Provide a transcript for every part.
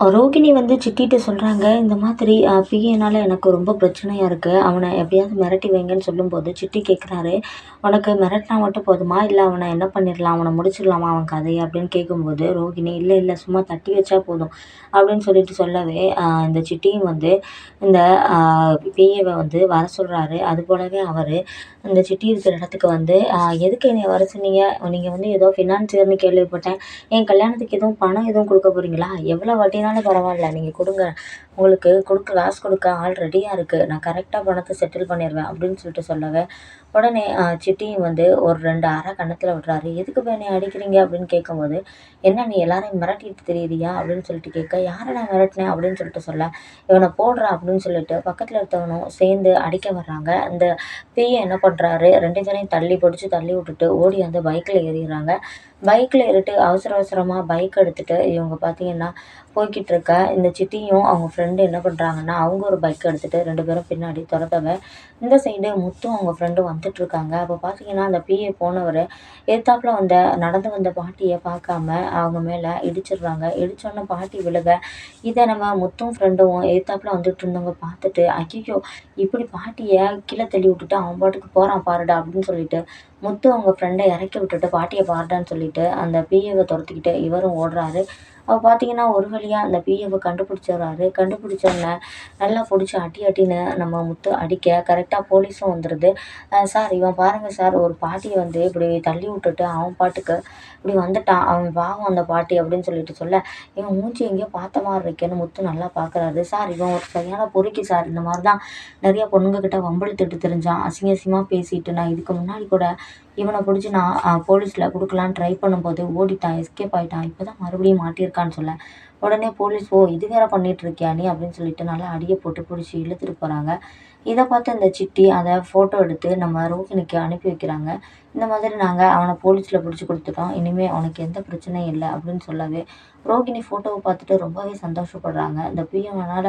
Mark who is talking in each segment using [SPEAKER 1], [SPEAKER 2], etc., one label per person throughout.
[SPEAKER 1] ரோகிணி வந்து சித்திட்ட சொல்கிறாங்க இந்த மாதிரி பிஏனால் எனக்கு ரொம்ப பிரச்சனையாக இருக்குது அவனை எப்படியாவது மிரட்டி வைங்கன்னு சொல்லும்போது சிட்டி கேட்குறாரு உனக்கு மிரட்டினா மட்டும் போதுமா? இல்லை அவனை என்ன பண்ணிடலாம்? அவனை முடிச்சிடலாமா அவன் கதையை? அப்படின்னு கேட்கும்போது ரோகிணி இல்லை இல்லை சும்மா தட்டி வச்சா போதும். அப்படின்னு சொல்லிட்டு சொல்லவே இந்த சிட்டியும் வந்து இந்த பிஏவை வந்து வர சொல்கிறாரு அது போலவே அவர் இந்த சிட்டி இருக்கிற இடத்துக்கு வந்து எதுக்கு என்னை வர சொன்னீங்க? நீங்கள் வந்து ஏதோ ஃபினான்சியர்னு கேள்விப்பட்டேன். என் கல்யாணத்துக்கு எதுவும் பணம் எதுவும் கொடுக்க போகிறீங்களா எவ்வளோ வட்டினாலும் பரவாயில்ல. நீங்கள் கொடுங்க. உங்களுக்கு கொடுக்க காசு கொடுக்க ஆள் ரெடியாக இருக்குது நான் கரெக்டாக பணத்தை செட்டில் பண்ணிடுவேன் அப்படின்னு சொல்லிட்டு சொல்லவே உடனே சிட்டியும் வந்து ஒரு ரெண்டு அரை கணத்தில் விடுறாரு. எதுக்கு போய் என்னை அடிக்கிறீங்க? அப்படின்னு கேட்கும்போது என்ன நீ எல்லாரையும் மிரட்டிட்டு தெரியுறியா? அப்படின்னு சொல்லிட்டு கேட்க யாரை நான் மிரட்டினேன்? அப்படின்னு சொல்லிட்டு சொல்ல இவனை போடுறா அப்படின்னு சொல்லிட்டு பக்கத்தில் இருக்கவனும் சேர்ந்து அடிக்க வர்றாங்க. அந்த பிஏ என்ன பண்ணுறாரு ரெண்டு ஜனையும் தள்ளி பிடிச்சி தள்ளி விட்டுட்டு ஓடி வந்து பைக்கில் ஏறிடுறாங்க. பைக்கில் ஏறிட்டு அவசர அவசரமாக பைக் எடுத்துகிட்டு இவங்க பார்த்தீங்கன்னா போய்கிட்டு இருக்க இந்த சிட்டியும் அவங்க ஃப்ரெண்டு என்ன பண்ணுறாங்கன்னா அவங்க ஒரு பைக் எடுத்துகிட்டு ரெண்டு பேரும் பின்னாடி துரத்தவ இந்த சைடு முத்தும் அவங்க ஃப்ரெண்டும் வந்துட்டு இருக்காங்க அப்போ பார்த்தீங்கன்னா அந்த பிஏ போனவர் எத்தாப்பில் வந்த நடந்து வந்த பாட்டியை பார்க்காம அவங்க மேலே இடிச்சிடுறாங்க. இடிச்சோன்னே பாட்டி விழுக இதை நம்ம முத்தும் ஃப்ரெண்டும் எத்தாப்பில் வந்துட்டு இருந்தவங்க பார்த்துட்டு ஐயோ இப்படி பாட்டியை கீழே தள்ளி விட்டுட்டு அவன் பாட்டுக்கு போகிறான் பாருடா அப்படின்னு சொல்லிட்டு முத்து அவங்க ஃப்ரெண்டை இறக்கி விட்டுட்டு பாட்டியை பாருடான்னு சொல்லிட்டு அந்த பிஏவை துரத்திக்கிட்டு இவரும் ஓடுறாரு. அவள் பார்த்தீங்கன்னா ஒரு வழியாக அந்த பிஏவை கண்டுபிடிச்சிடுறாரு. கண்டுபிடிச்சோடனே நல்லா பிடிச்சி அடி அடின்னு நம்ம முத்து அடிக்க கரெக்டாக போலீஸும் வந்துடுது சார் இவன் பாருங்கள் சார் ஒரு பாட்டியை வந்து இப்படி தள்ளி விட்டுட்டு அவன் பாட்டுக்கு இப்படி வந்துட்டான். அவன் பாவம் அந்த பாட்டி அப்படின்னு சொல்லிட்டு சொல்ல இவன் மூஞ்சி எங்கேயோ பார்த்த மாதிரி இருக்கேன்னு முத்து நல்லா பார்க்குறாரு சார் இவன் ஒரு சரியான பொறுக்கி சார் இந்த மாதிரி தான் நிறைய பொண்ணுங்கக்கிட்ட வம்பிழுத்துட்டு தெரிஞ்சான். அசிங்க அசிங்கமாக பேசிட்டு நான் இதுக்கு முன்னாடி கூட இவனை பிடிச்சி நான் போலீஸில் கொடுக்கலான்னு ட்ரை பண்ணும்போது ஓடிட்டான் எஸ்கேப் ஆகிட்டான் இப்போ தான் மறுபடியும் மாட்டியிருக்கான்னு சொல்ல. உடனே போலீஸ் ஓ இது வேற பண்ணிட்டு இருக்கியா நீ? அப்படின்னு சொல்லிட்டு நல்லா அடியை போட்டு பிடிச்சி இழுத்துட்டு போகிறாங்க இதை பார்த்து இந்த சிட்டி அதை ஃபோட்டோ எடுத்து நம்ம ரோஹினிக்கு அனுப்பி வைக்கிறாங்க. இந்த மாதிரி நாங்கள் அவனை போலீஸில் பிடிச்சி கொடுத்துட்டோம். இனிமேல் அவனுக்கு எந்த பிரச்சனையும் இல்லை அப்படின்னு சொல்லவே ரோகிணி ஃபோட்டோவை பார்த்துட்டு ரொம்பவே சந்தோஷப்படுறாங்க. இந்த பிஎம்னால்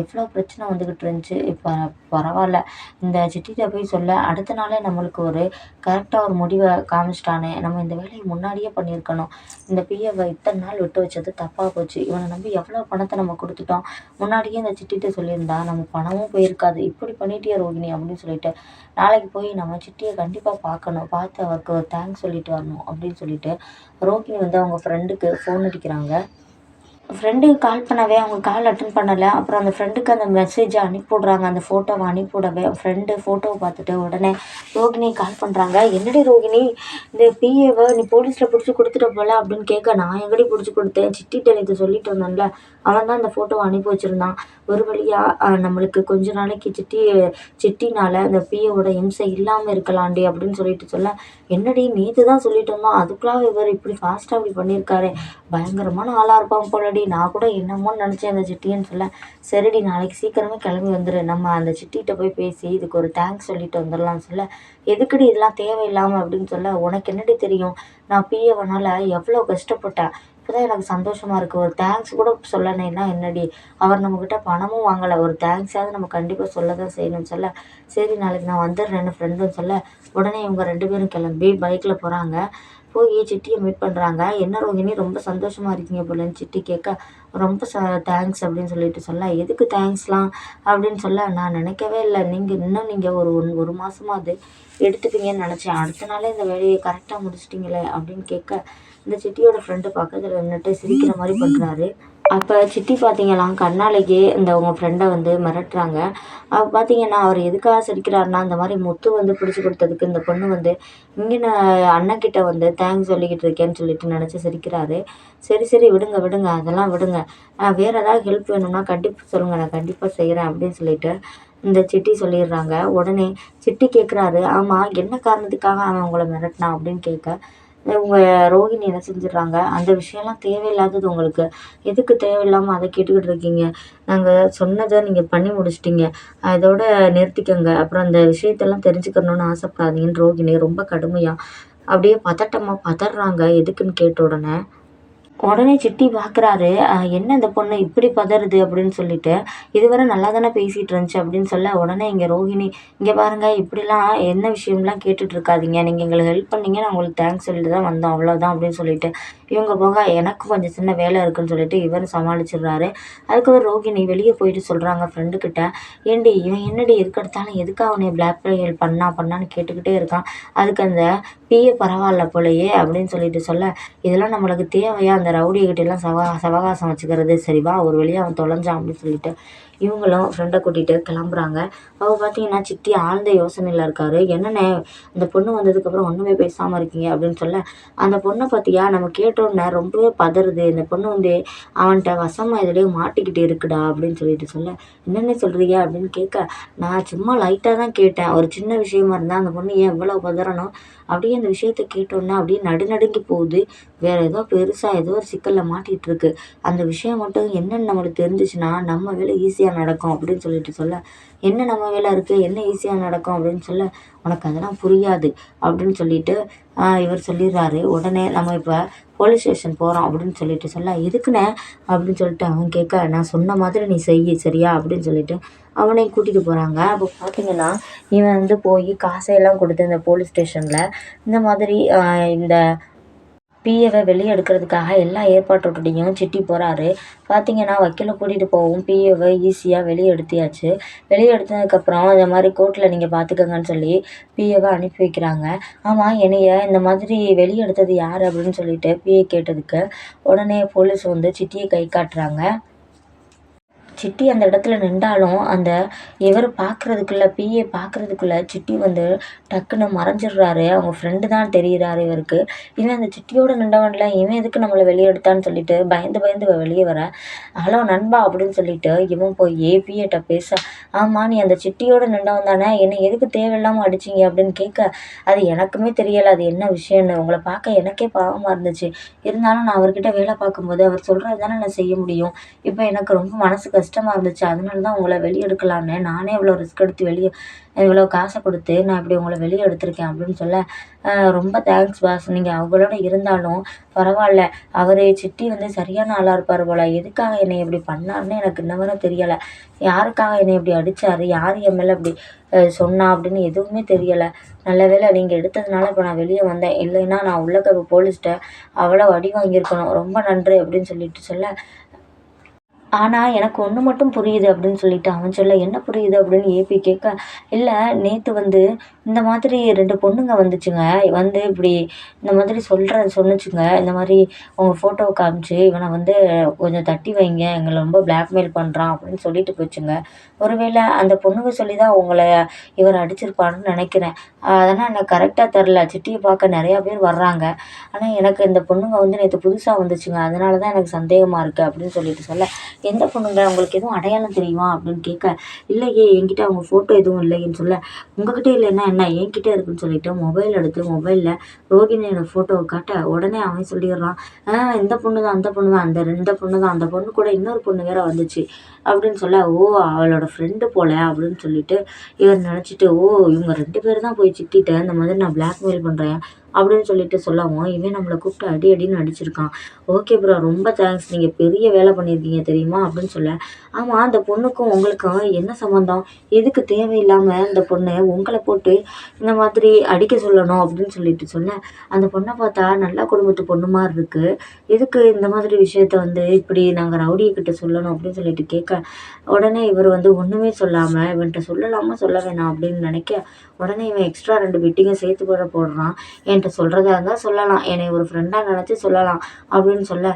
[SPEAKER 1] எவ்வளோ பிரச்சனை வந்துக்கிட்டு இருந்துச்சு. இப்போ பரவாயில்ல. இந்த சிட்டிகிட்ட போய் சொல்ல அடுத்த நாளே நம்மளுக்கு ஒரு கரெக்டாக ஒரு முடிவை காமிச்சிட்டானே. நம்ம இந்த வேலையை முன்னாடியே பண்ணியிருக்கணும். இந்த பிஏவை இத்தனை நாள் விட்டு வச்சது தப்பாக போச்சு. இவனை நம்பி எவ்வளோ பணத்தை நம்ம கொடுத்துட்டோம். முன்னாடியே இந்த சிட்டிகிட்ட சொல்லியிருந்தா நம்ம பணமும் போயிருக்காது. இப்படி பண்ணிட்டியா ரோகிணி? அப்படின்னு சொல்லிட்டு நாளைக்கு போய் நம்ம சிட்டியை கண்டிப்பாக பார்க்கணும். பார்த்து அவருக்கு ஒரு தேங்க்ஸ் சொல்லிட்டு வரணும் அப்படின்னு சொல்லிட்டு ரோகிணி வந்து அவங்க ஃப்ரெண்டுக்கு ஃபோன் அடிக்கிறாங்க. ஃப்ரெண்டுக்கு கால் பண்ணவே அவங்க கால் அட்டன் பண்ணலை. அப்புறம் அந்த ஃப்ரெண்டுக்கு அந்த மெசேஜை அனுப்பி விட்றாங்க அந்த ஃபோட்டோவை அனுப்பிவிடவே ஃப்ரெண்டு ஃபோட்டோவை பார்த்துட்டு உடனே ரோகிணி கால் பண்ணுறாங்க என்னடி ரோகிணி இந்த பிஏவை நீ போலீஸில் பிடிச்சி கொடுத்துட்ட போல அப்படின்னு கேட்க நான் எங்கடி பிடிச்சி கொடுத்தேன்? சிட்டிகிட்ட நேற்று சொல்லிட்டு வந்தேன்ல. அவன் தான் அந்த ஃபோட்டோவை அனுப்பி வச்சுருந்தான். ஒரு வழியாக நம்மளுக்கு கொஞ்ச நாளைக்கு சிட்டி சிட்டினால் அந்த பிஏவோட இம்சை இல்லாமல் இருக்கலாண்டி அப்படின்னு சொல்லிட்டு சொல்ல என்னடி நேற்று தான் சொல்லிட்டு வந்தோம் அதுக்குள்ளாக இவர் இப்படி ஃபாஸ்ட்டாக இப்படி பண்ணியிருக்காரு. பயங்கரமான ஆளாக இருப்பான் போலடி. நான் கூட என்னமோன்னு நினச்சேன் அந்த சிட்டின்னு சொல்ல சரிடி நாளைக்கு சீக்கிரமே கிளம்பி வந்துடு நம்ம அந்த சிட்டிகிட்ட போய் பேசி இதுக்கு ஒரு தேங்க்ஸ் சொல்லிட்டு வந்துடலாம் சொல்ல எதுக்குடி இதெல்லாம் தேவையில்லாமல் அப்படின்னு சொல்ல உனக்கு என்னடி தெரியும்? நான் பிஏவனால் எவ்வளோ கஷ்டப்பட்டேன். இப்போதான் எனக்கு சந்தோஷமாக இருக்குது ஒரு தேங்க்ஸ் கூட சொல்லலைன்னா என்னடி? அவர் நம்மக்கிட்ட பணமும் வாங்கலை. ஒரு தேங்க்ஸாவது நம்ம கண்டிப்பாக சொல்ல தான் செய்யணும்னு சொல்ல. சரி நாளைக்கு நான் வந்துடுறேன்னு ஃப்ரெண்டும் சொல்ல. உடனே இவங்க ரெண்டு பேரும் கிளம்பி பைக்கில் போகிறாங்க போய் சிட்டியை மீட் பண்ணுறாங்க என்ன ரோகிணி? ரொம்ப சந்தோஷமாக இருக்கீங்க போலன்னு சிட்டி கேட்க ரொம்ப ச தேங்க்ஸ் அப்படின்னு சொல்லிட்டு சொல்ல எதுக்கு தேங்க்ஸ்லாம் அப்படின்னு சொல்ல நான் நினைக்கவே இல்லை. நீங்கள் இன்னும் நீங்கள் ஒரு ஒன் ஒரு மாதமாவது எடுத்துப்பீங்கன்னு நினச்சேன். அடுத்த நாளே இந்த வேலையை கரெக்டாக முடிச்சிட்டிங்களே அப்படின்னு கேட்க இந்த சிட்டியோட ஃப்ரெண்டு பக்கத்தில் நின்றுட்டு சிரிக்கிற மாதிரி பண்ணுறாரு அப்போ சிட்டி பார்த்தீங்கன்னா கண்ணாலேயே இந்த உங்கள் ஃப்ரெண்டை வந்து மிரட்டுறாங்க. அப்போ பார்த்தீங்கன்னா அவர் எதுக்காக சிரிக்கிறாருன்னா இந்த மாதிரி முத்து வந்து பிடிச்சி கொடுத்ததுக்கு இந்த பொண்ணு வந்து இங்கே நான் அண்ணக்கிட்ட வந்து தேங்க்ஸ் சொல்லிக்கிட்டு இருக்கேன்னு சொல்லிட்டு நினச்சி சிரிக்கிறாரு. சரி சரி விடுங்க விடுங்க அதெல்லாம் விடுங்க. வேறு ஏதாவது ஹெல்ப் வேணும்னா கண்டிப்பாக சொல்லுங்கள் நான் கண்டிப்பாக செய்கிறேன் அப்படின்னு சொல்லிட்டு இந்த சிட்டி சொல்லிடுறாங்க. உடனே சிட்டி கேட்குறாரு ஆமாம் என்ன காரணத்துக்காக அவன் உங்களை மிரட்டினான்? அப்படின்னு கேட்க உங்கள் ரோகிணி என்ன செஞ்சிடுறாங்க? அந்த விஷயம்லாம் தேவையில்லாதது உங்களுக்கு. எதுக்கு தேவையில்லாமல் அதை கேட்டுக்கிட்டு இருக்கீங்க? நாங்கள் சொன்னதை நீங்கள் பண்ணி முடிச்சிட்டிங்க. அதோட நிறுத்திக்கோங்க. அப்புறம் அந்த விஷயத்தெல்லாம் தெரிஞ்சுக்கணுன்னு ஆசைப்படாதீங்கன்னு ரோகிணி ரொம்ப கடுமையாக அப்படியே பதட்டமாக பதறாங்க. எதுக்குன்னு கேட்ட உடனே உடனே சிட்டி பார்க்குறாரு என்ன இந்த பொண்ணு இப்படி பதறுது? அப்படின்னு சொல்லிட்டு இதுவரை நல்லா தானே பேசிகிட்டு இருந்துச்சு? அப்படின்னு சொல்ல உடனே இங்கே ரோஹிணி இங்கே பாருங்கள் இப்படிலாம் என்ன விஷயம்லாம் கேட்டுட்டு இருக்காதீங்க. நீங்கள் எங்களுக்கு ஹெல்ப் பண்ணீங்க நான் உங்களுக்கு தேங்க்ஸ் சொல்லிட்டு தான் வந்தோம் அவ்வளோதான் அப்படின்னு சொல்லிட்டு இவங்க போக எனக்கு கொஞ்சம் சின்ன வேலை இருக்குன்னு சொல்லிட்டு இவர் சமாளிச்சிடுறாரு. அதுக்கப்புறம் ரோகிணி வெளியே போயிட்டு சொல்கிறாங்க ஃப்ரெண்டுக்கிட்ட ஏண்டி இவன் என்னடி இருக்கெடுத்தாலும் எதுக்கு அவனை பிளாக்மெயில் பண்ணா பண்ணான்னு கேட்டுக்கிட்டே இருக்கான்? அதுக்கு அந்த பிஏ பரவாயில்ல போலயே அப்படின்னு சொல்லிட்டு சொல்ல இதெல்லாம் நம்மளுக்கு தேவையா? அந்த ரவுடிகிட்டெல்லாம் சவா சவகாசம் வச்சுக்கிறது சரி வா ஒரு வழியாக அவன் தொலைஞ்சான் அப்படின்னு சொல்லிட்டு இவங்களும் ஃப்ரெண்டை கூட்டிகிட்டு கிளம்புறாங்க. அவள் பார்த்தீங்கன்னா சித்தி ஆழ்ந்த யோசனையில் இருக்கார். என்னண்ணே அந்த பொண்ணு வந்ததுக்கப்புறம் ஒன்றுமே பேசாமல் இருக்கீங்க? அப்படின்னு சொல்ல அந்த பொண்ணை பார்த்தியா நம்ம கேட்டோன்னே ரொம்பவே பதறுது. இந்த பொண்ணு வந்து அவன்கிட்ட வசமாக எதுலேயோ மாட்டிக்கிட்டு இருக்குடா. அப்படின்னு சொல்லிட்டு சொல்ல என்னென்ன சொல்கிறீங்க அப்படின்னு கேட்க நான் சும்மா லைட்டாக தான் கேட்டேன். ஒரு சின்ன விஷயமா இருந்தால் அந்த பொண்ணு ஏன் எவ்வளோ பதறணும்? அப்படியே அந்த விஷயத்த கேட்டோன்னே அப்படியே நடுநடுங்கி போகுது. வேறு ஏதோ பெருசாக ஏதோ ஒரு சிக்கலில் மாட்டிகிட்டு இருக்கு. அந்த விஷயம் மட்டும் என்னென்னு நம்மளுக்கு தெரிஞ்சிச்சுன்னா நம்ம வேலை ஈஸியாக நடக்கும் அப்படின்னு சொல்லிட்டு சொல்ல என்ன நம்ம வேலை இருக்குது என்ன ஈஸியாக நடக்கும்? அப்படின்னு சொல்ல உனக்கு அதெல்லாம் புரியாது. அப்படின்னு சொல்லிட்டு இவர் சொல்லிடுறாரு. உடனே நம்ம இப்போ போலீஸ் ஸ்டேஷன் போகிறோம் அப்படின்னு சொல்லிட்டு சொல்ல எதுக்குண்ணே? அப்படின்னு சொல்லிட்டு அவன் கேட்க நான் சொன்ன மாதிரி நீ செய் சரியா? அப்படின்னு சொல்லிட்டு அவனை கூட்டிகிட்டு போகிறாங்க அப்போ பார்த்தீங்கன்னா இவன் வந்து போய் காசையெல்லாம் கொடுத்து இந்த போலீஸ் ஸ்டேஷனில் இந்த மாதிரி இந்த பிஏவை வெளியே எடுக்கிறதுக்காக எல்லா ஏற்பாட்டோடையும் சிட்டி போகிறாரு பார்த்தீங்கன்னா வக்கீலை கூட்டிகிட்டு போகவும் பிஏவை ஈஸியாக வெளியே எடுத்தியாச்சு வெளியே எடுத்ததுக்கப்புறம் இந்த மாதிரி கோர்ட்டில் நீங்கள் பார்த்துக்கங்கன்னு சொல்லி பிஏவை அனுப்பி வைக்கிறாங்க. ஆமாம் என்னைய இந்த மாதிரி வெளியே எடுத்தது யார் அப்படின்னு சொல்லிட்டு பிஏ கேட்டதுக்கு உடனே போலீஸ் வந்து சிட்டியை கை காட்டுறாங்க. சிட்டி அந்த இடத்துல நின்றாலும் அந்த இவர் பார்க்குறதுக்குள்ள பிஏ பார்க்குறதுக்குள்ள சிட்டி வந்து டக்குன்னு மறைஞ்சிடுறாரு. அவங்க ஃப்ரெண்டு தான் தெரிகிறாரு இவருக்கு. இவன் அந்த சிட்டியோட நின்றவன்ல இவன் எதுக்கு நம்மளை வெளியே எடுத்தான்னு சொல்லிட்டு பயந்து பயந்து வெளியே வர. ஹலோ நண்பா அப்படின்னு சொல்லிட்டு இவன் போய் பிஏட்ட பேச ஆமாம் நீ அந்த சிட்டியோட நின்றவன் தானே? என்னை எதுக்கு தேவையில்லாமல் அடிச்சிங்க? அப்படின்னு கேட்க அது எனக்குமே தெரியலை. அது என்ன விஷயம்னு? உங்களை பார்க்க எனக்கே பாவமாக இருந்துச்சு. இருந்தாலும் நான் அவர்கிட்ட வேலை பார்க்கும்போது அவர் சொல்கிறது தானே நான் செய்ய முடியும். இப்போ எனக்கு ரொம்ப மனசு கஷ்டம் கஷ்டமாக இருந்துச்சு. அதனால தான் உங்களை வெளியே எடுக்கலான்னு நானே இவ்வளோ ரிஸ்க் எடுத்து வெளியே இவ்வளோ காசை கொடுத்து நான் இப்படி உங்களை வெளியே எடுத்திருக்கேன் அப்படின்னு சொல்ல ரொம்ப தேங்க்ஸ் பாஸ் நீங்கள் அவங்களோட இருந்தாலும் பரவாயில்ல. அவர் சிட்டி வந்து சரியான ஆளாக இருப்பார் போல். எதுக்காக என்னை இப்படி பண்ணாருன்னு எனக்கு இன்ன வரை தெரியலை. யாருக்காக என்னை இப்படி அடித்தார் யார் என் மேலே இப்படி சொன்னா அப்படின்னு எதுவுமே தெரியலை. நல்ல வேளை நீங்கள் எடுத்ததுனால இப்போ நான் வெளியே வந்தேன். இல்லைன்னா நான் உள்ளக்க போலீஸ்கிட்ட அவ்வளோ அடி வாங்கியிருக்கணும். ரொம்ப நன்றி அப்படின்னு சொல்லிட்டு சொல்ல ஆனால் எனக்கு ஒன்று மட்டும் புரியுது அப்படின்னு சொல்லிட்டு அவன் சொல்ல என்ன புரியுது? அப்படின்னு ஏபி கேட்க இல்லை நேற்று வந்து இந்த மாதிரி ரெண்டு பொண்ணுங்க வந்துச்சுங்க. வந்து இப்படி இந்த மாதிரி சொல்கிற சொன்னுச்சுங்க. இந்த மாதிரி உங்கள் ஃபோட்டோவை காமிச்சு இவனை வந்து கொஞ்சம் தட்டி வைங்க. எங்களை ரொம்ப பிளாக்மெயில் பண்ணுறான் அப்படின்னு சொல்லிட்டு போச்சுங்க. ஒருவேளை அந்த பொண்ணுங்க சொல்லி தான் உங்களை இவர் அடிச்சிருப்பான்னு நினைக்கிறேன். அதனால் எனக்கு கரெக்டாக தெரில சிட்டியை பார்க்க நிறையா பேர் வர்றாங்க. ஆனால் எனக்கு இந்த பொண்ணுங்க வந்து நேற்று புதுசாக வந்துச்சுங்க. அதனால தான் எனக்கு சந்தேகமாக இருக்குது அப்படின்னு சொல்லிட்டு சொல்ல எந்த பொண்ணுங்க? உங்களுக்கு எதுவும் அடையாளம் தெரியுமா? அப்படின்னு கேட்க இல்லையே என்கிட்ட அவங்க ஃபோட்டோ எதுவும் இல்லைன்னு சொல்ல உங்ககிட்ட இல்லைன்னா என்ன என்கிட்ட இருக்குன்னு சொல்லிட்டு மொபைல் எடுத்து மொபைலில் ரோகிணியோட ஃபோட்டோவை காட்ட உடனே அவன் சொல்லிடுறான் இந்த பொண்ணு தான் அந்த பொண்ணு தான் அந்த ரெண்டு பொண்ணு தான் அந்த பொண்ணு கூட இன்னொரு பொண்ணு வேற வந்துச்சு. அப்படின்னு சொல்ல ஓ அவளோட ஃப்ரெண்டு போல அப்படின்னு சொல்லிட்டு இவர் நினச்சிட்டு ஓ இவங்க ரெண்டு பேர் தான் போய் சிக்கிட்ட இந்த மாதிரி நான் பிளாக்மெயில் பண்ணுறேன் அப்படின்னு சொல்லிட்டு சொல்லவும் இவன் நம்மளை கூப்பிட்டு அடி அடின்னு அடிச்சிருக்கான். ஓகே ப்ரோ ரொம்ப தேங்க்ஸ் நீங்கள் பெரிய வேலை பண்ணியிருக்கீங்க தெரியுமா? அப்படின்னு சொல்ல ஆமாம் அந்த பொண்ணுக்கும் உங்களுக்கும் என்ன சம்மந்தம் எதுக்கு தேவையில்லாமல் அந்த பொண்ணை உங்களை போட்டு இந்த மாதிரி அடிக்க சொல்லணும்? அப்படின்னு சொல்லிட்டு சொன்னேன் அந்த பொண்ணை பார்த்தா நல்லா குடும்பத்து பொண்ணு மாதிரி இருக்குது எதுக்கு இந்த மாதிரி விஷயத்த வந்து இப்படி நாங்கள் ரவுடியை சொல்லணும்? அப்படின்னு சொல்லிட்டு கேட்க உடனே இவர் வந்து ஒன்றுமே சொல்லாமல் இவன்கிட்ட சொல்லலாமா சொல்ல வேணாம் அப்படின்னு நினைக்க உடனே இவன் எக்ஸ்ட்ரா ரெண்டு பிட்டிங்க சேர்த்து போட போடுறான். என்கிட்ட சொல்கிறதா இருந்தால் சொல்லலாம். என்னை ஒரு ஃப்ரெண்டாக நினச்சி சொல்லலாம் அப்படின்னு சொல்ல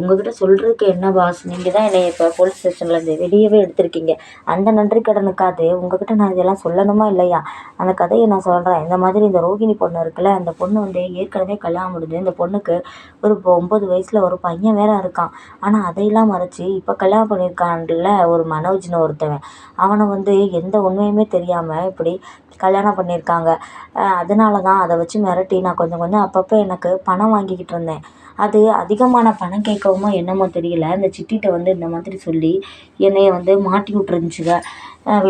[SPEAKER 1] உங்ககிட்ட சொல்கிறதுக்கு என்ன பாஸ் நீங்கள் தான் என்னை இப்போ போலீஸ் ஸ்டேஷன்லேருந்து வெளியவே எடுத்திருக்கீங்க. அந்த நன்றி கடனுக்காது. உங்ககிட்ட நான் இதெல்லாம் சொல்லணுமா இல்லையா? அந்த கதையை நான் சொல்கிறேன் இந்த மாதிரி இந்த ரோகிணி பொண்ணு இருக்குல்ல அந்த பொண்ணு வந்து ஏற்கனவே கல்யாணம் முடிஞ்சு இந்த பொண்ணுக்கு ஒரு ஒம்பது வயசில் ஒரு பையன் வேற இருக்கான். ஆனால் அதையெல்லாம் மறைச்சி இப்போ கல்யாணம் பண்ணியிருக்கான்ல ஒரு மனோஜ்னு ஒருத்தவன். அவனை வந்து எந்த உண்மையுமே தெரியாமல் இப்படி கல்யாணம் பண்ணியிருக்காங்க. அதனால தான் அதை வச்சு மிரட்டி நான் கொஞ்சம் கொஞ்சம் அப்பப்போ எனக்கு பணம் வாங்கிக்கிட்டு இருந்தேன். அது அதிகமான பணம் கேட்கவுமோ என்னமோ தெரியல. இந்த சிட்டிகிட்ட வந்து இந்த மாதிரி சொல்லி என்னைய வந்து மாட்டி விட்ருந்துச்சுங்க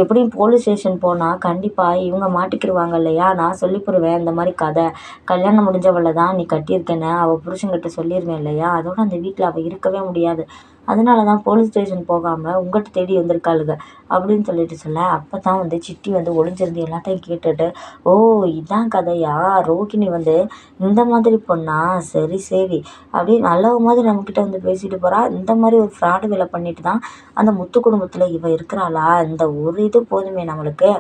[SPEAKER 1] எப்படியும் போலீஸ் ஸ்டேஷன் போனால் கண்டிப்பாக இவங்க மாட்டிக்கிடுவாங்க இல்லையா? நான் சொல்லிப்புடுவேன் இந்த மாதிரி கதை. கல்யாணம் முடிஞ்சவளை தான் நீ கட்டியிருக்கேன்னு அவள் புருஷன்கிட்ட சொல்லிடுவேன் இல்லையா? அதோட அந்த வீட்டில் அவள் இருக்கவே முடியாது. அதனால தான் போலீஸ் ஸ்டேஷன் போகாமல் உங்கள்கிட்ட தேடி வந்திருக்காளுங்க அப்படின்னு சொல்லிட்டு சொல்ல அப்போ தான் வந்து சிட்டி வந்து ஒளிஞ்சிருந்து எல்லாத்தையும் கேட்டுட்டு ஓ இதான் கதையா? ரோகிணி வந்து இந்த மாதிரி பொண்ணா? சரி சரி. அப்படியே நல்லவ மாதிரி நம்மக்கிட்ட வந்து பேசிட்டு போகிறா இந்த மாதிரி ஒரு ஃப்ராடு வேலை பண்ணிட்டு தான் அந்த முத்து குடும்பத்தில் இவ இருக்கிறாளா? இந்த ஒரு இது போதுமே நம்மளுக்கு?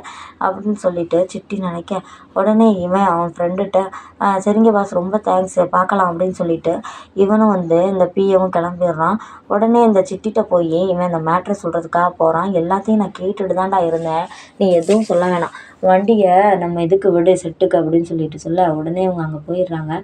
[SPEAKER 1] அப்படின்னு சொல்லிட்டு சிட்டி நினைக்க உடனே இவன் அவன் ஃப்ரெண்டுகிட்ட சரிங்க பாஸ் ரொம்ப தேங்க்ஸ் பார்க்கலாம். அப்படின்னு சொல்லிட்டு இவனும் வந்து இந்த பிஏவும் கிளம்பிடுறான். உடனே இந்த சிட்டிகிட்ட போய் இவன் இந்த மேட்ரு சொல்கிறதுக்காக போகிறான் எல்லாத்தையும் நான் கேட்டுட்டு தான்டா இருந்தேன். நீ எதுவும் சொல்ல வேணாம். வண்டியை நம்ம இதுக்கு விடு செட்டுக்கு அப்படின்னு சொல்லிட்டு சொல்ல உடனே அவங்க அங்கே போயிடுறாங்க.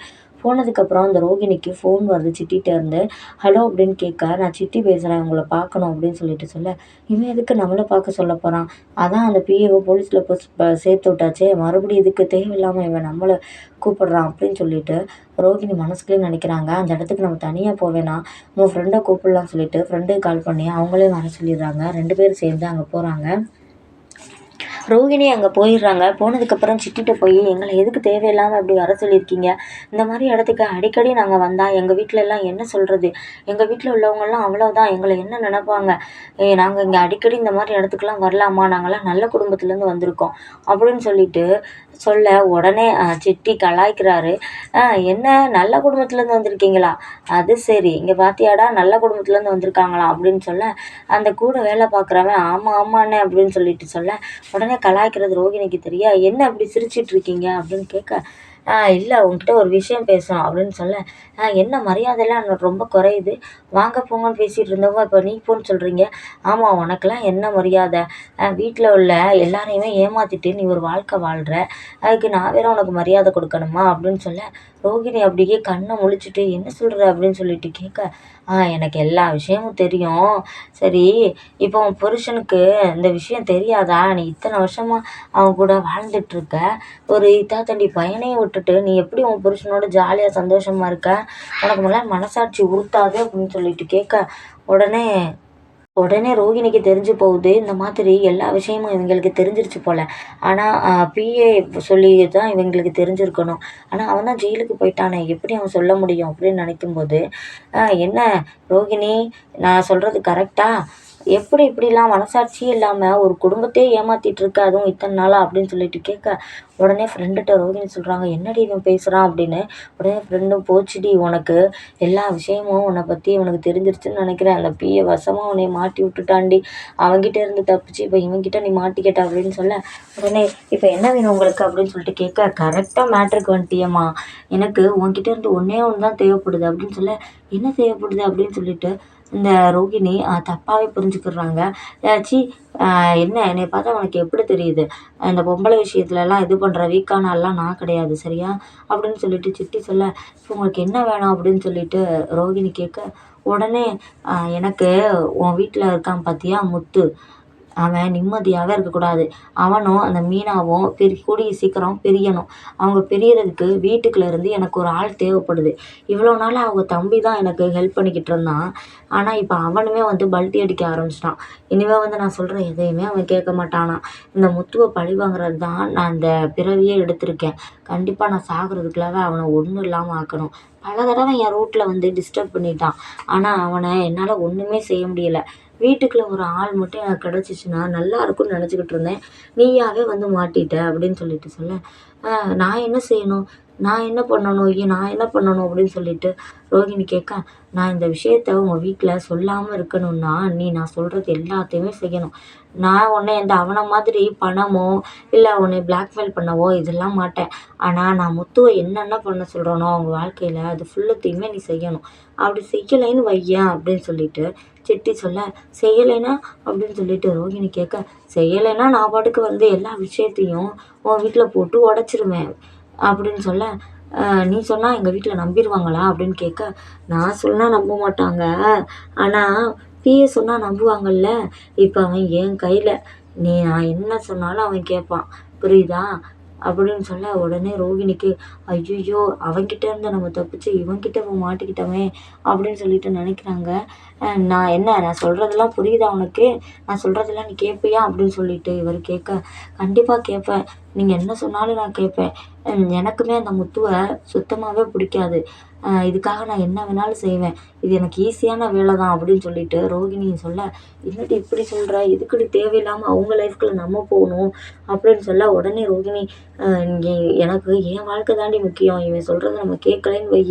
[SPEAKER 1] போனதுக்கப்புறம் அந்த ரோகிணிக்கு ஃபோன் வருது சிட்டிகிட்ட இருந்து ஹலோ அப்படின்னு கேட்க நான் சிட்டி பேசுகிறேன் உங்களை பார்க்கணும் அப்படின்னு சொல்லிட்டு சொல்ல இவன் எதுக்கு நம்மளை பார்க்க சொல்ல போகிறான் அதான் அந்த பிஏவை போலீஸில் போய் சேர்த்து விட்டாச்சே மறுபடியும் இதுக்கு தேவையில்லாமல் இவன் நம்மளை கூப்பிடுறான்? அப்படின்னு சொல்லிட்டு ரோகிணி மனசுக்குள்ளே நினைக்கிறாங்க. அந்த இடத்துக்கு நம்ம தனியாக போவேணா உன் ஃப்ரெண்டை கூப்பிடலாம்னு சொல்லிட்டு ஃப்ரெண்டுக்கு கால் பண்ணி அவங்களே வர சொல்லிடுறாங்க. ரெண்டு பேரும் சேர்ந்து அங்கே போகிறாங்க ரோகிணி அங்கே போயிடுறாங்க. போனதுக்கப்புறம் சிட்டிகிட்ட போய் எங்களை எதுக்கு தேவையில்லாமல் அப்படி வர சொல்லியிருக்கீங்க? இந்த மாதிரி இடத்துக்கு அடிக்கடி நாங்கள் வந்தால் எங்கள் வீட்டில எல்லாம் என்ன சொல்கிறது எங்கள் வீட்டில் உள்ளவங்கெல்லாம் அவ்வளோதான் எங்களை என்ன நினைப்பாங்க? ஏ நாங்கள் இங்கே அடிக்கடி இந்த மாதிரி இடத்துக்குலாம் வரலாமா? நாங்கள்லாம் நல்ல குடும்பத்துலேருந்து வந்திருக்கோம். அப்படின்னு சொல்லிட்டு சொல்ல உடனே சிட்டி கலாய்க்கிறாரு. என்ன? நல்ல குடும்பத்துலேருந்து வந்திருக்கீங்களா? அது சரி. இங்கே பார்த்தியாடா நல்ல குடும்பத்துலேருந்து வந்திருக்காங்களா? அப்படின்னு சொல்ல அந்த கூட வேலை பார்க்குறவன் ஆமாம் ஆமாண்ணே அப்படின்னு சொல்லிட்டு சொல்ல உடனே கலாய்க்கிறது ரோகிணிக்கு தெரியா? என்ன அப்படி சிரிச்சிட்டு இருக்கீங்க? அப்படின்னு கேட்க இல்லை உங்ககிட்ட ஒரு விஷயம் பேசணும் அப்படின்னு சொல்ல என்ன மரியாதைலாம் ரொம்ப குறையுது. வாங்க போங்கன்னு பேசிகிட்டு இருந்தவங்க இப்போ நீ போன்னு சொல்கிறீங்க ஆமாம் உனக்கெல்லாம் என்ன மரியாதை? வீட்டில் உள்ள எல்லாரையுமே ஏமாற்றிட்டு நீ ஒரு வாழ்க்கை வாழ்கிற அதுக்கு நான் வேற உனக்கு மரியாதை கொடுக்கணுமா? அப்படின்னு சொல்ல ரோகிணி அப்படியே கண்ணை முழிச்சிட்டு என்ன சொல்கிற அப்படின்னு சொல்லிட்டு கேட்க ஆ எனக்கு எல்லா விஷயமும் தெரியும். சரி இப்போ உன் புருஷனுக்கு இந்த விஷயம் தெரியாதா? நீ இத்தனை வருஷமாக அவன் கூட வாழ்ந்துட்டுருக்க. ஒரு இத்தாத்தாண்டி பையனையும் விட்டுட்டு நீ எப்படி உன் புருஷனோட ஜாலியாக சந்தோஷமாக இருக்க? உனக்கு முதல்ல மனசாட்சி உறுத்தாது அப்படின்னு சொல்லிட்டு கேட்க உடனே உடனே ரோகிணிக்கு தெரிஞ்சு போகுது. இந்த மாதிரி எல்லா விஷயமும் இவங்களுக்கு தெரிஞ்சிருச்சு போல். ஆனால் பிஏ சொல்லி தான் இவங்களுக்கு தெரிஞ்சிருக்கணும். ஆனால் அவன் தான் ஜெயிலுக்கு போயிட்டானே. எப்படி அவன் சொல்ல முடியும் அப்படின்னு நினைக்கும்போது என்ன ரோகிணி நான் சொல்கிறது கரெக்டாக எப்படி இப்படிலாம் மனசாட்சியே இல்லாமல் ஒரு குடும்பத்தையே ஏமாற்றிட்டு இருக்க அதுவும் இத்தனை நாளாக அப்படின்னு சொல்லிட்டு கேட்க உடனே ஃப்ரெண்டுகிட்ட ரோகிணி சொல்கிறாங்க என்னடி இவன் பேசுகிறான் அப்படின்னு. உடனே ஃப்ரெண்டும் போச்சுடி உனக்கு எல்லா விஷயமும் உன்னை பற்றி உனக்கு தெரிஞ்சிருச்சுன்னு நினைக்கிறேன். அந்த பிஏ வசமாக உன்னை மாட்டி விட்டுட்டாண்டி அவன்கிட்ட இருந்து தப்பிச்சு இப்போ இவன்கிட்ட நீ மாட்டிக்கிட்ட அப்படின்னு சொல்ல உடனே இப்போ என்ன வேணும் உங்களுக்கு? அப்படின்னு சொல்லிட்டு கேட்க கரெக்டாக மேட்ருக்கு வந்துட்டியம்மா. எனக்கு உன்கிட்ட இருந்து ஒன்றே ஒன்று தான் தேவைப்படுது. அப்படின்னு சொல்ல என்ன தேவைப்படுது? அப்படின்னு சொல்லிட்டு இந்த ரோகிணி தப்பாகவே புரிஞ்சுக்கிடுறாங்க. ச்சீ என்ன? என்னை பார்த்தா உனக்கு எப்படி தெரியுது? இந்த பொம்பளை விஷயத்துலலாம் இது பண்ணுற வீக்கான ஆள்லாம் நான் கிடையாது சரியா? அப்படின்னு சொல்லிட்டு சிட்டி சொல்ல இப்போ உங்களுக்கு என்ன வேணும்? அப்படின்னு சொல்லிட்டு ரோகிணி கேட்க உடனே எனக்கு உன் வீட்டில் இருக்கான் பார்த்தியா முத்து? அவன் நிம்மதியாகவே இருக்கக்கூடாது. அவனும் அந்த மீனாவும் பெரி கூடிய சீக்கிரம் பிரியணும். அவங்க பிரியறதுக்கு வீட்டுக்குள்ளேருந்து எனக்கு ஒரு ஆள் தேவைப்படுது. இவ்வளோ நாள் அவங்க தம்பி தான் எனக்கு ஹெல்ப் பண்ணிக்கிட்டு இருந்தான். ஆனால் இப்போ அவனுமே வந்து பல்ட்டி அடிக்க ஆரம்பிச்சிட்டான். இனிமேல் வந்து நான் சொல்கிற எதையுமே அவன் கேட்க மாட்டானா. இந்த முத்துவை பழி வாங்குறது தான் நான் இந்த பிறவியே எடுத்திருக்கேன். கண்டிப்பாக நான் சாகிறதுக்குள்ளாவே அவனை ஒன்றும் இல்லாமல் ஆக்கணும். பல தடவை என் ரூட்டில் வந்து டிஸ்டர்ப் பண்ணிட்டான். ஆனால் அவனை என்னால் ஒன்றுமே செய்ய முடியலை. வீட்டுக்குள்ளே ஒரு ஆள் மட்டும் எனக்கு கிடச்சிச்சின்னா நல்லா இருக்கும்னு நினச்சிக்கிட்டு இருந்தேன். நீயாவே வந்து மாட்டிட்ட அப்படின்னு சொல்லிட்டு சொல்ல. நான் என்ன செய்யணும்? நான் என்ன பண்ணணும் ஐயோ நான் என்ன பண்ணணும் அப்படின்னு சொல்லிட்டு ரோகிணி கேட்க நான் இந்த விஷயத்த உங்கள் வீட்டில் சொல்லாமல் இருக்கணும்னா நீ நான் சொல்கிறது எல்லாத்தையுமே செய்யணும். நான் உன்னை இந்த அவனை மாதிரி பணமோ இல்லை உன்னை பிளாக்மெயில் பண்ணவோ இதெல்லாம் மாட்டேன். ஆனால் நான் முத்துவை என்னென்ன பண்ண சொல்கிறேனோ அவங்க வாழ்க்கையில் அது ஃபுல்லத்தையுமே நீ செய்யணும். அப்படி செய்யலைன்னு வையேன் அப்படின்னு சொல்லிட்டு செட்டி சொல்ல செய்யலைன்னா? அப்படின்னு சொல்லிட்டு ரோகிணி கேட்க செய்யலைன்னா நான் பாட்டுக்கு வந்து எல்லா விஷயத்தையும் உன் வீட்டில் போட்டு உடச்சிருவேன். அப்படின்னு சொல்ல நீ சொன்னால் எங்கள் வீட்டில் நம்பிடுவாங்களா அப்படின்னு கேட்க நான் சொன்னால் நம்ப மாட்டாங்க. ஆனால் பிஏ சொன்னால் நம்புவாங்கல்ல. இப்போ அவன் என் கையில் நீ நான் என்ன சொன்னாலும் அவன் கேட்பான் புரியுதா? அப்படின்னு சொல்ல உடனே ரோகிணிக்கு ஐயையோ அவன்கிட்ட இருந்து நம்ம தப்பிச்சு இவன்கிட்ட போய் மாட்டிக்கிட்டோமே அப்படின்னு சொல்லிட்டு நினைக்கிறாங்க. நான் என்ன நான் சொல்கிறதெல்லாம் புரியுதா உனக்கு? நான் சொல்கிறதெல்லாம் நீ கேட்பியா அப்படின்னு சொல்லிட்டு இவர் கேட்க கண்டிப்பாக கேட்பேன் நீங்கள் என்ன சொன்னாலும் நான் கேட்பேன் எனக்குமே அந்த முத்துவை சுத்தமாகவே பிடிக்காது. இதுக்காக நான் என்ன வேணாலும் செய்வேன். இது எனக்கு ஈஸியான வேலை தான் அப்படின்னு சொல்லிட்டு ரோகிணி சொல்ல என்னட்டு இப்படி சொல்கிற இதுக்குன்னு தேவையில்லாமல் அவங்க லைஃப்குள்ளே நம்ம போகணும்? அப்படின்னு சொல்ல உடனே ரோகிணி எனக்கு என் வாழ்க்கை தாண்டி முக்கியம். இவன் சொல்கிறத நம்ம கேட்கலன்னு வை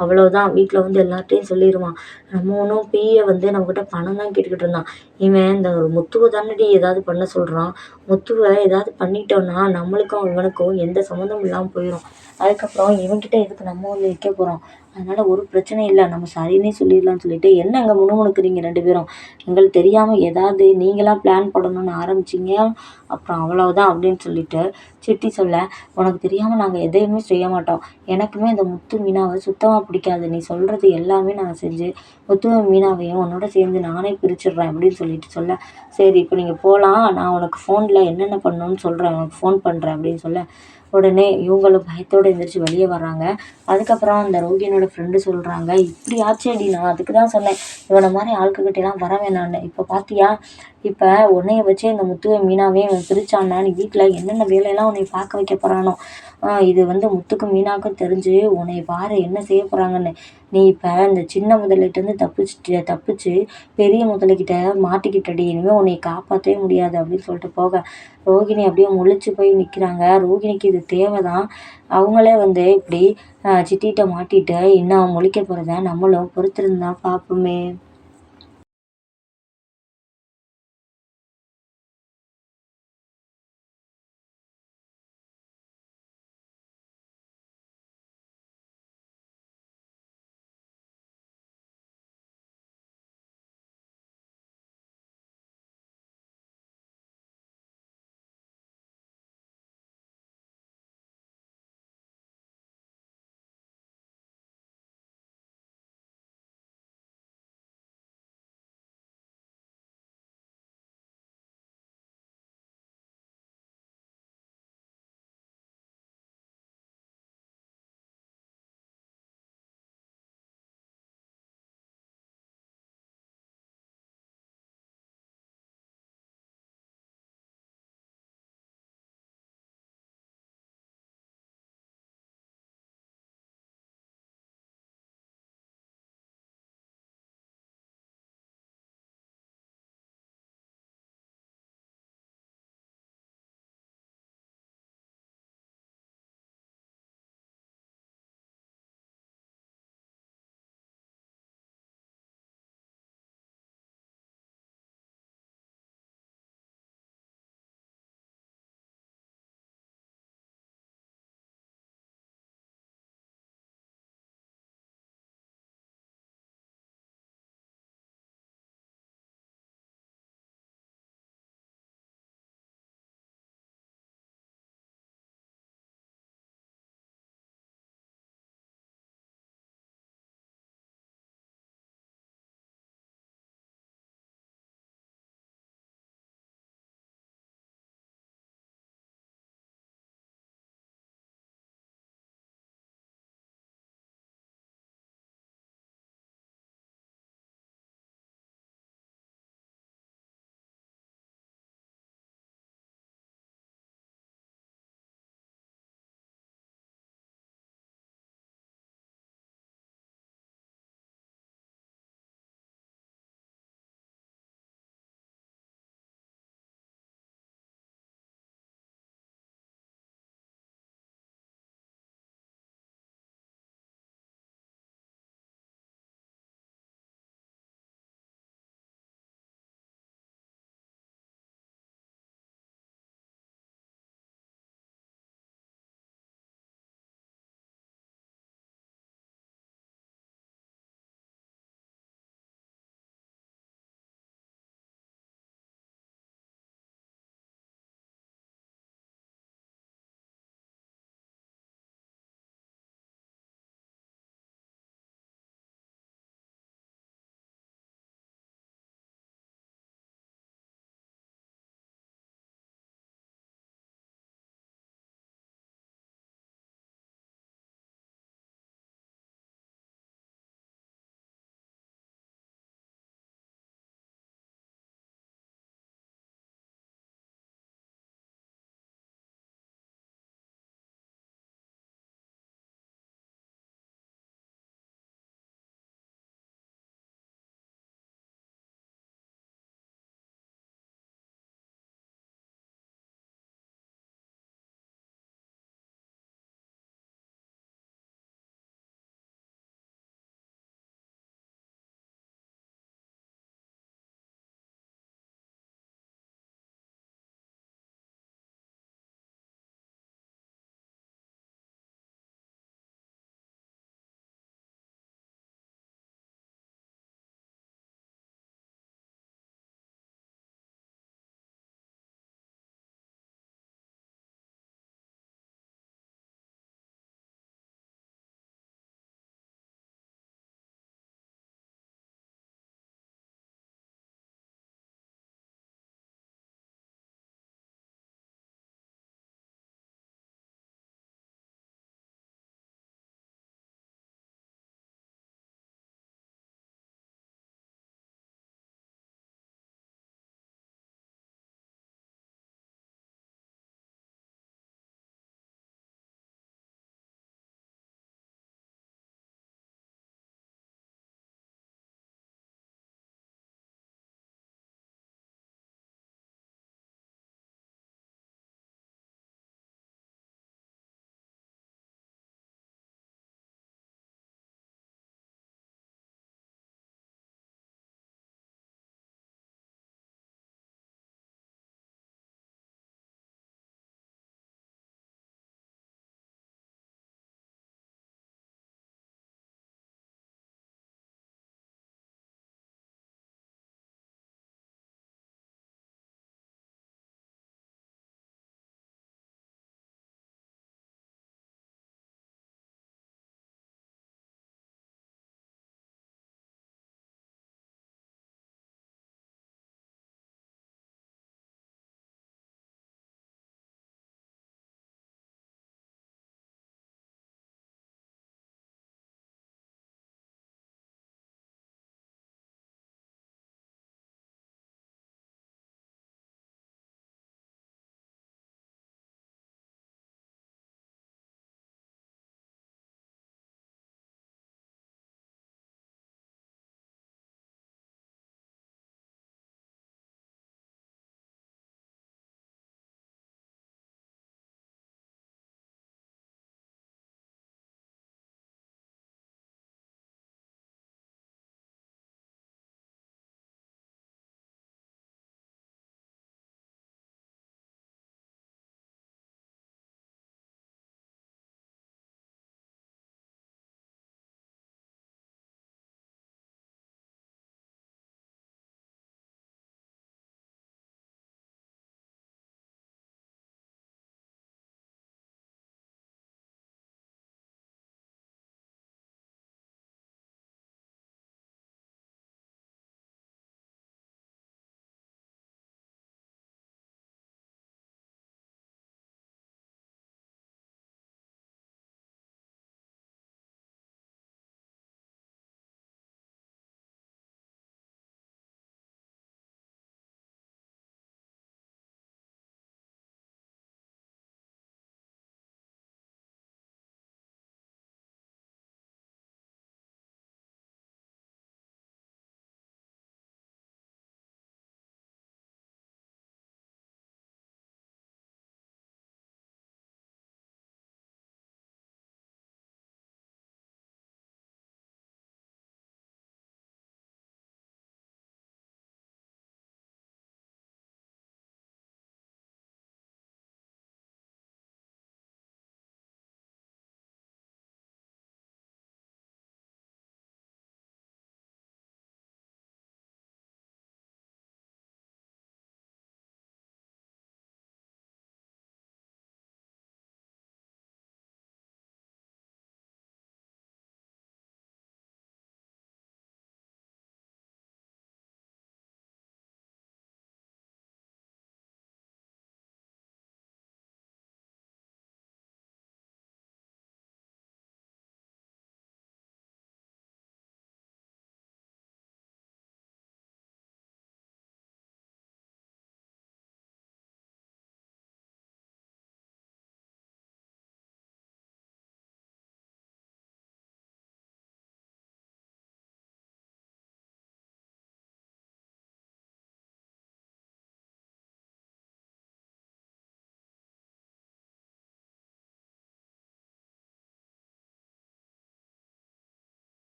[SPEAKER 1] அவ்வளோதான் வீட்டில் வந்து எல்லார்ட்டையும் சொல்லிடுவான் நம்ம ஒன்றும் பிஏ வந்து நம்மக்கிட்ட பணம் தான் கேட்டுக்கிட்டு இருந்தான். இவன் இந்த முத்துவை தானடி ஏதாவது பண்ண சொல்கிறான் முத்துவை ஏதாவது பண்ணிட்டோன்னா நம்மளுக்கும் இவனுக்கும் எந்த சம்மந்தமும் இல்லாமல் போயிடும் அதுக்கப்புறம் இவன்கிட்ட எதுக்கு நம்ம வந்து விற்க போகிறோம் அதனால் ஒரு பிரச்சனையும் இல்லை. நம்ம சரின்னே சொல்லிடலாம்னு சொல்லிட்டு என்ன அங்கே முணுமுணுக்குறீங்க ரெண்டு பேரும்? எங்களுக்கு தெரியாமல் ஏதாவது நீங்களாம் பிளான் பண்ணணும்னு ஆரம்பிச்சிங்க? அப்புறம் அவ்வளோதான் அப்படின்னு சொல்லிட்டு சிட்டி சொல்ல உனக்கு தெரியாமல் நாங்கள் எதையுமே செய்ய மாட்டோம். எனக்குமே இந்த முத்து மீனாவை சுத்தமாக பிடிக்காது. நீ சொல்கிறது எல்லாமே நான் செஞ்சு முத்து மீனாவையும் உன்னோட சேர்ந்து நானே பிரிச்சிடுறேன் அப்படின்னு சொல்லிட்டு சொல்ல. சரி இப்போ நீங்கள் போகலாம் நான் உனக்கு ஃபோனில் என்னென்ன பண்ணணும்னு சொல்கிறேன் உனக்கு ஃபோன் பண்ணுறேன் அப்படின்னு சொல்ல. உடனே இவங்களும் பயத்தோடு எந்திரிச்சு வெளியே வர்றாங்க. அதுக்கப்புறம் அந்த ரோகியனோட ஃப்ரெண்டு சொல்கிறாங்க இப்படி ஆச்சேடி நான் அதுக்கு தான் சொன்னேன். இவனை மாதிரி ஆட்கக்கிட்டலாம் வர வேணான்னு இப்போ பார்த்தியா இப்போ உன்னைய வச்சு இந்த முத்துவை மீனாவே இவன் பிரிச்சான்னா நீ வீட்டில் என்னென்ன வேலையெல்லாம் உன்னை பார்க்க வைக்க போகிறானோ இது வந்து முத்துக்கும் மீனாக்கும் தெரிஞ்சு உன்னை பாரு என்ன செய்ய போகிறாங்கன்னு நீ இப்போ இந்த சின்ன முதலைகிட்டேருந்து தப்பிச்சிட்டு தப்பிச்சு பெரிய முதலைக்கிட்ட மாட்டிக்கிட்டடி. இனிமேல் உன்னை காப்பாற்றவே முடியாது அப்படின்னு சொல்லிட்டு போக. ரோகிணி அப்படியே முழிச்சு போய் நிற்கிறாங்க ரோகிணிக்கு இது தேவை தான் அவங்களே வந்து இப்படி சிட்டிகிட்ட மாட்டிட்டு இன்னும் முழிக்க போகிறத நம்மளும் பொறுத்திருந்தா பார்ப்போமே.